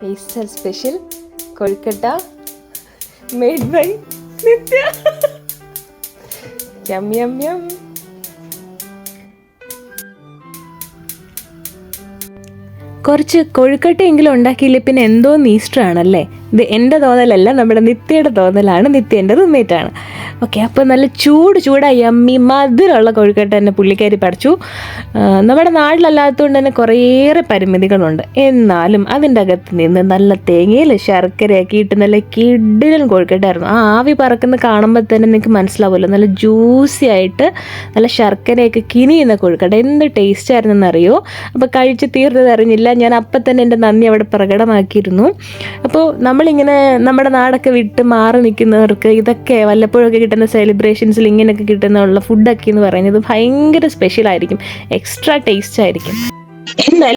Easter special kozhukatta made by Nitya yum yum yum കുറച്ച് കൊഴുക്കട്ടയെങ്കിലും ഉണ്ടാക്കിയില്ലേ? പിന്നെ എന്തോ നീസ്റ്ററാണല്ലേ ഇത് എന്റെ തോന്നലല്ല നമ്മുടെ നിത്യയുടെ തോന്നലാണ് നിത്യ എന്റെ റൂംമേറ്റാണ് ഓക്കെ അപ്പോൾ നല്ല ചൂട് ചൂടായി. അമ്മി മധുരമുള്ള കൊഴുക്കട്ട തന്നെ പുള്ളിക്കാരി പഠിച്ചു നമ്മുടെ നാട്ടിലല്ലാത്തതുകൊണ്ട് തന്നെ കുറേയേറെ പരിമിതികളുണ്ട്. എന്നാലും അതിന്റെ അകത്ത് നിന്ന് നല്ല തേങ്ങയിൽ ശർക്കരയൊക്കെ ഇട്ട് നല്ല കിഡിലൻ കൊഴുക്കട്ടായിരുന്നു ആ ആവി പറക്കുന്ന കാണുമ്പോൾ തന്നെ നിങ്ങൾക്ക് മനസ്സിലാവുമല്ലോ. നല്ല ജ്യൂസി ആയിട്ട് നല്ല ശർക്കരയൊക്കെ കിനിയുന്ന കൊഴുക്കട്ട. എന്ത് ടേസ്റ്റ് ആയിരുന്നെന്നറിയോ? അപ്പോൾ കഴിച്ച് തീർന്നത് അറിഞ്ഞില്ല. ഞാൻ അപ്പം തന്നെ എന്റെ നന്ദി അവിടെ പ്രകടമാക്കിയിരുന്നു. അപ്പോൾ നമ്മളിങ്ങനെ നമ്മുടെ നാടൊക്കെ വിട്ട് മാറി നിൽക്കുന്നവർക്ക് ഇതൊക്കെ വല്ലപ്പോഴൊക്കെ കിട്ടുന്ന സെലിബ്രേഷൻസിൽ ഇങ്ങനെയൊക്കെ കിട്ടുന്നുള്ള ഫുഡൊക്കെ എന്ന് പറയുന്നത് ഭയങ്കര സ്പെഷ്യൽ ആയിരിക്കും. എക്സ്ട്രാ ടേസ്റ്റ് ആയിരിക്കും. എന്നാൽ